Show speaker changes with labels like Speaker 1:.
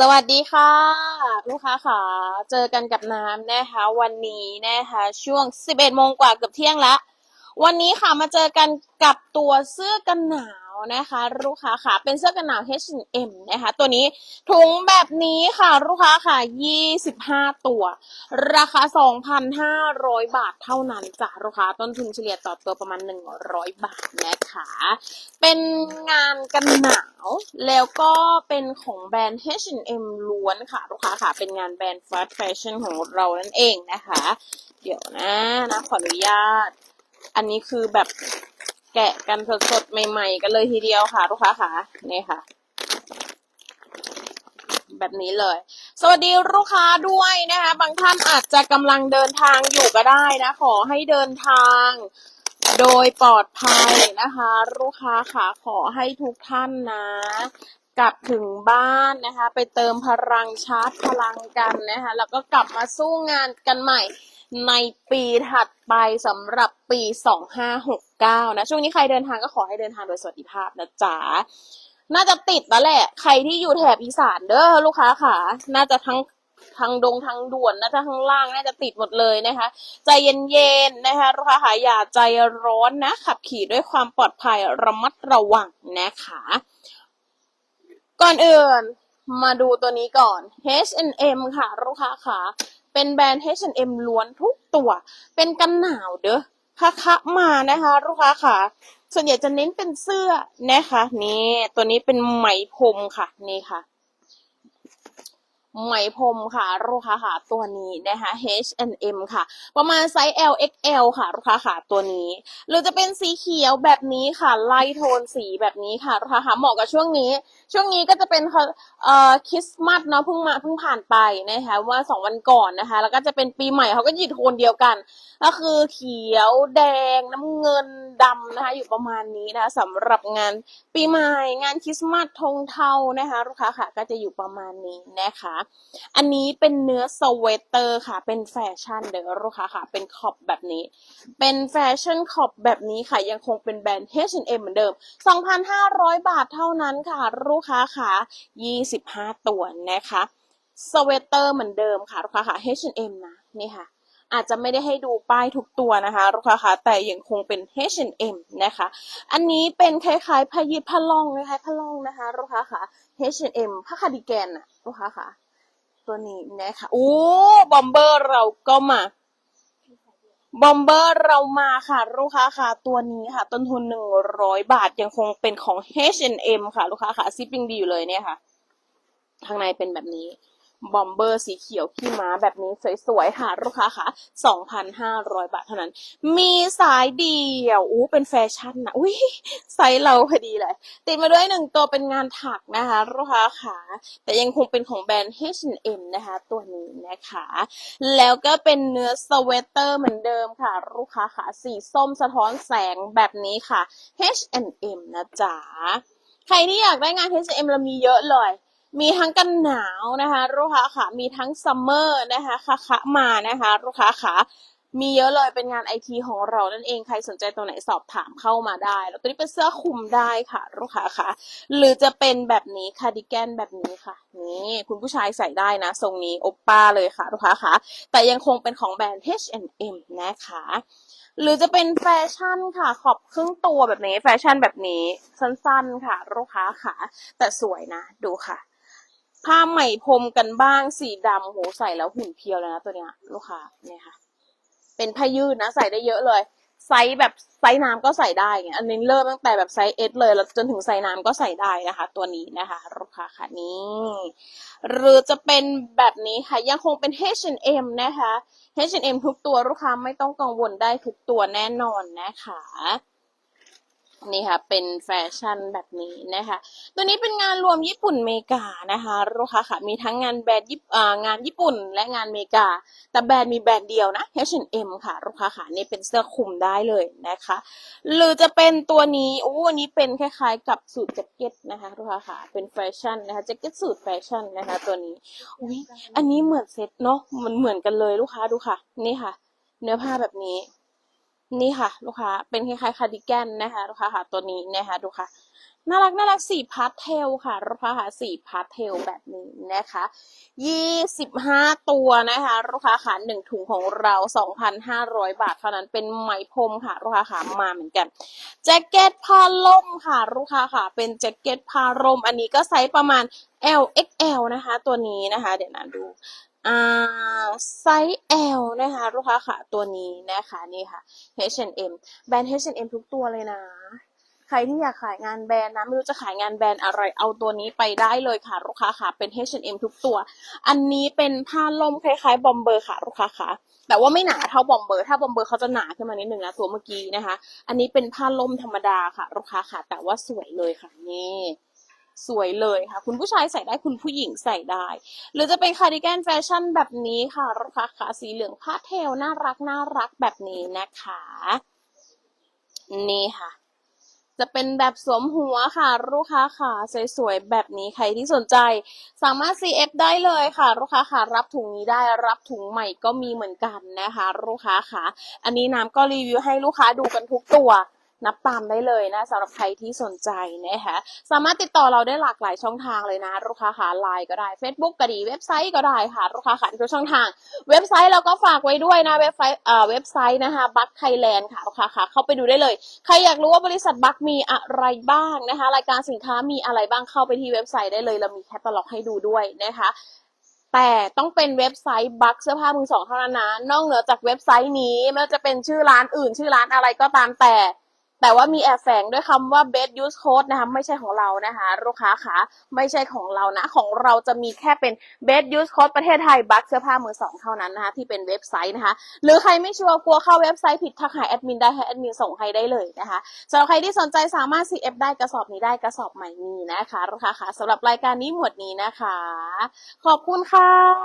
Speaker 1: สวัสดีค่ะ ลูกค้าค่ะเจอกันกับน้ำนะคะ วันนี้นะคะ ช่วง 11โมงกว่าเกือบเที่ยงละ วันนี้ค่ะมาเจอกันกับตัวเสื้อกันหนาว นะคะ ลูกค้าค่ะ เป็นเสื้อกันหนาว H&M นะคะ ตัวนี้ถุงแบบนี้ค่ะ ลูกค้าค่ะ 25 ตัว ราคา 2,500 บาทเท่านั้นจ้ะลูกค้าต้นทุนเฉลี่ยต่อตัวประมาณ 100 บาทนะคะ เป็นงานกันหนาว แล้วก็เป็นของแบรนด์ H&M ล้วนค่ะ ลูกค้าค่ะ เป็นงานแบรนด์ fast fashion ของเรานั่นเองนะคะ เดี๋ยวนะนะขออนุญาต อันนี้คือแบบ แกะกันสดๆใหม่ๆ กันเลยทีเดียวค่ะ ลูกค้าค่ะนี่ค่ะ แบบนี้เลย สวัสดีลูกค้าด้วยนะคะ บางท่านอาจจะกำลังเดินทางอยู่ก็ได้นะ ขอให้เดินทางโดยปลอดภัยนะคะ ลูกค้าค่ะขอให้ทุกท่านนะ กลับถึงบ้านนะคะ ไปเติมพลังชาร์จพลังกันนะคะ แล้วก็กลับมาสู้งานกันใหม่ในปีถัดไปสำหรับ ปี 2569 นะ ช่วงนี้ใครเดินทางก็ขอให้เดินทางโดยสวัสดิภาพนะจ๊ะน่าจะติดแล้วแหละ ใครที่อยู่แถบอีสานเด้อลูกค้าค่ะ น่าจะทั้งทางดงทางด่วนน่าจะข้างล่างน่าจะติดหมดเลยนะคะ ใจเย็นๆนะคะลูกค้าค่ะอย่าใจร้อนนะ ขับขี่ด้วยความปลอดภัยระมัดระวังนะคะ ก่อนอื่นมาดูตัวนี้ก่อน H&M ค่ะลูกค้าค่ะ เป็นแบรนด์ H&M ล้วนทุกตัว เป็นกันหนาวเด้อ คะคะมานะคะลูกค้าค่ะ ส่วนใหญ่จะเน้นเป็นเสื้อนะคะนี่ตัวนี้เป็นไหมพรมค่ะนี่ค่ะ ไหมพรมค่ะลูกค้าค่ะตัวนี้นะคะ H&M ค่ะ ประมาณไซส์ L XL ค่ะลูกค้าค่ะตัวนี้หรือจะเป็นสีเขียวแบบนี้ค่ะไล่โทนสีแบบนี้ค่ะลูกค้าค่ะเหมาะกับช่วงนี้ ช่วงนี้ก็จะเป็นเอ่อคริสต์มาสเนาะเพิ่งมาเพิ่งผ่านไปนะคะว่าสองวันก่อนนะคะ แล้วก็จะเป็นปีใหม่เขาก็หยิบโทนเดียวกัน ก็คือเขียวแดงน้ำเงินดำนะคะ อยู่ประมาณนี้นะคะสำหรับงานปีใหม่งานคริสต์มาสธงเทานะคะลูกค้าค่ะก็จะอยู่ประมาณนี้นะคะอันนี้เป็นเนื้อสเวตเตอร์ค่ะ เป็นแฟชั่นเดี๋ยวลูกค้าค่ะ เป็นขอบแบบนี้ เป็นแฟชั่นขอบแบบนี้ค่ะ ยังคงเป็นแบรนด์ H&M เหมือนเดิม 2,500 บาทเท่านั้นค่ะ ลูกค้าค่ะ 25 ตัวนะคะสเวตเตอร์เหมือนเดิมค่ะลูกค้าค่ะ H&M นะ นี่ค่ะ อาจจะไม่ได้ให้ดูป้ายทุกตัวนะคะลูกค้าค่ะ แต่ยังคงเป็น H&M นะคะ อันนี้เป็นคล้ายๆพายิดพะล่องคล้ายๆพะล่องนะคะลูกค้าค่ะ H&M ผ้าคาดิแกนอะลูกค้าค่ะ ตัวนี้นะคะโอ้บอมเบอร์เราก็มา บอมเบอร์เรามาค่ะ ลูกค้าค่ะ ตัวนี้ค่ะ ต้นทุนหนึ่งร้อยบาทยังคงเป็นของ H&M ค่ะ ลูกค้าค่ะ ซิปยังดีอยู่เลยเนี่ยค่ะ ข้างในเป็นแบบนี้ บอมเบอร์สีเขียวขี้ม้าแบบนี้สวยๆค่ะลูกค้าค่ะ2,500 บาทเท่านั้น มีสายเดี่ยวอู้เป็นแฟชั่นนะอุ้ยไซส์เราพอดีเลย ติดมาด้วยหนึ่งตัวเป็นงานถักนะคะลูกค้าค่ะแต่ยังคงเป็นของแบรนด์ H&M นะคะ ตัวนี้นะคะ แล้วก็เป็นเนื้อสเวตเตอร์เหมือนเดิมค่ะลูกค้าค่ะสีส้มสะท้อนแสงแบบนี้ค่ะ H&M นะจ๊ะใครที่อยากได้งาน H&M เรามีเยอะเลย มีทั้งกันหนาวนะคะลูกค้าค่ะมีทั้งซัมเมอร์นะคะคะคะมานะคะลูกค้าค่ะมีเยอะเลยเป็นงานไอทีของเรานั่นเองใครสนใจตัวไหนสอบถามเข้ามาได้ แล้วตัวนี้เป็นเสื้อคลุมได้ค่ะ ลูกค้าค่ะ หรือจะเป็นแบบนี้คาร์ดิแกนแบบนี้ค่ะ นี่คุณผู้ชายใส่ได้นะ ทรงนี้โอปป้าเลยค่ะ ลูกค้าค่ะ แต่ยังคงเป็นของแบรนด์ H&M นะคะ หรือจะเป็นแฟชั่นค่ะ ขอบครึ่งตัวแบบนี้ แฟชั่นแบบนี้สั้นๆค่ะ ลูกค้าค่ะ แต่สวยนะ ดูค่ะ ผ้าไหมพรมกันบ้างสีดำโหใส่แล้วหุ่นเพียวเลยนะตัวเนี้ยลูกค้าเนี่ยค่ะ เป็นผ้ายืดนะใส่ได้เยอะเลย ไซส์แบบไซส์น้ำก็ใส่ได้ไงอันนี้เริ่มตั้งแต่แบบไซส์เอสเลยแล้วจนถึงไซส์น้ำก็ใส่ได้นะคะ ตัวนี้นะคะลูกค้าค่ะนี่หรือจะเป็นแบบนี้ค่ะยังคงเป็น H&M นะคะ H&M ทุกตัวลูกค้าไม่ต้องกังวลได้ทุกตัวแน่นอนนะคะ นี่ค่ะ เป็นแฟชั่นแบบนี้นะคะ ตัวนี้เป็นงานรวมญี่ปุ่นเมกานะคะลูกค้าค่ะ มีทั้งงานแบรนด์ญี่ปุ่นอ่างานญี่ปุ่นและงานเมกา แต่แบรนด์มีแบรนด์เดียวนะ H&M ค่ะลูกค้าค่ะ นี่เป็นเสื้อคลุมได้เลยนะคะ หรือจะเป็นตัวนี้โอ้อันนี้เป็นคล้ายๆ กับสูทแจ็คเก็ตนะคะลูกค้าค่ะ เป็นแฟชั่นนะคะแจ็คเก็ตสูทแฟชั่นนะคะ ตัวนี้อุ้ยอันนี้เหมือนเซ็ตเนาะมันเหมือนกันเลยลูกค้าดูค่ะ นี่ค่ะ เนื้อผ้าแบบนี้ นี่ค่ะ ลูกค้าเป็นคล้ายๆคาร์ดิแกนนะคะ ลูกค้าค่ะตัวนี้นะคะดูค่ะ น่ารักน่ารักสีพาสเทลค่ะลูกค้าค่ะสีพาสเทลแบบนี้นะคะยี่สิบห้าตัวนะคะลูกค้าค่ะหนึ่งถุงของเราสองพันห้าร้อยบาทเท่านั้นเป็นไหมพรมค่ะลูกค้าค่ะมาเหมือนกันแจ็คเก็ตผ้าล่มค่ะลูกค้าค่ะ เป็นแจ็คเก็ตผ้าล่มอันนี้ก็ไซส์ประมาณ L XL นะคะ ตัวนี้นะคะ เดี๋ยวนะดูอ่าไซส์ L นะคะ ลูกค้าค่ะ ตัวนี้นะคะ นี่ค่ะ H&M แบรนด์ H&M ทุกตัวเลยนะ ใครที่อยากขายงานแบรนด์นะ ไม่รู้จะขายงานแบรนด์อะไร เอาตัวนี้ไปได้เลยค่ะ ลูกค้าค่ะ เป็น H&M ทุกตัว อันนี้เป็นผ้าล่มคล้ายๆบอมเบอร์ค่ะลูกค้าค่ะ แต่ว่าไม่หนาเท่าบอมเบอร์ ถ้าบอมเบอร์เขาจะหนาขึ้นมานิดนึงนะตัวเมื่อกี้นะคะ อันนี้เป็นผ้าล่มธรรมดาค่ะลูกค้าค่ะ แต่ว่าสวยเลยค่ะนี่สวยเลยค่ะ คุณผู้ชายใส่ได้คุณผู้หญิงใส่ได้ หรือจะเป็นคาร์ดิแกนแฟชั่นแบบนี้ค่ะราคาค่ะสีเหลืองพาเทลน่ารักน่ารักแบบนี้นะคะ นี่ค่ะ จะเป็นแบบสวมหัวค่ะ ลูกค้าค่ะสวยๆแบบนี้ใครที่สนใจ สามารถ CF ได้เลยค่ะ ลูกค้าค่ะรับถุงนี้ได้รับถุงใหม่ก็มีเหมือนกันนะคะ ลูกค้าค่ะอันนี้น้ำก็รีวิวให้ลูกค้าดูกันทุกตัว นับตามได้เลยนะสำหรับใครที่สนใจนะคะสามารถติดต่อเราได้หลากหลายช่องทางเลยนะลูกค้าค่ะไลน์ก็ได้ Facebook ก็ดีเว็บไซต์ก็ได้ค่ะลูกค้าค่ะทุกช่องทาง เว็บไซต์เราก็ฝากไว้ด้วยนะเว็บไซต์เอ่อเว็บไซต์นะคะบัคไทยแลนด์ค่ะลูกค้าค่ะเข้าไปดูได้เลย ใครอยากรู้ว่าบริษัทบัคมีอะไรบ้างนะคะรายการสินค้ามีอะไรบ้างเข้าไปที่เว็บไซต์ได้เลยเรามีแคตตาล็อกให้ดูด้วยนะคะแต่ต้องเป็นเว็บไซต์บัคเสื้อผ้ามือสองเท่านั้นนะนอกเหนือจากเว็บไซต์นี้ไม่ว่าจะเป็นชื่อร้านอื่น ชื่อร้านอะไรก็ตามแต่ แต่ว่ามีแอบแฝงด้วยคำว่า best use code นะคะไม่ใช่ของเรานะคะลูกค้าคะไม่ใช่ของเรานะ ของเราจะมีแค่เป็น best use code ประเทศไทยบัคเสื้อผ้ามือสองเท่านั้นนะคะที่เป็นเว็บไซต์นะคะ หรือใครไม่ชัวร์กลัวเข้าเว็บไซต์ผิดทักหาแอดมินได้ให้แอดมินส่งให้ได้เลยนะคะสำหรับใครที่สนใจสามารถ CF ได้กระสอบนี้ได้กระสอบใหม่มีนะคะลูกค้าคะสำหรับรายการนี้หมดนี้นะคะ ขอบคุณค่ะ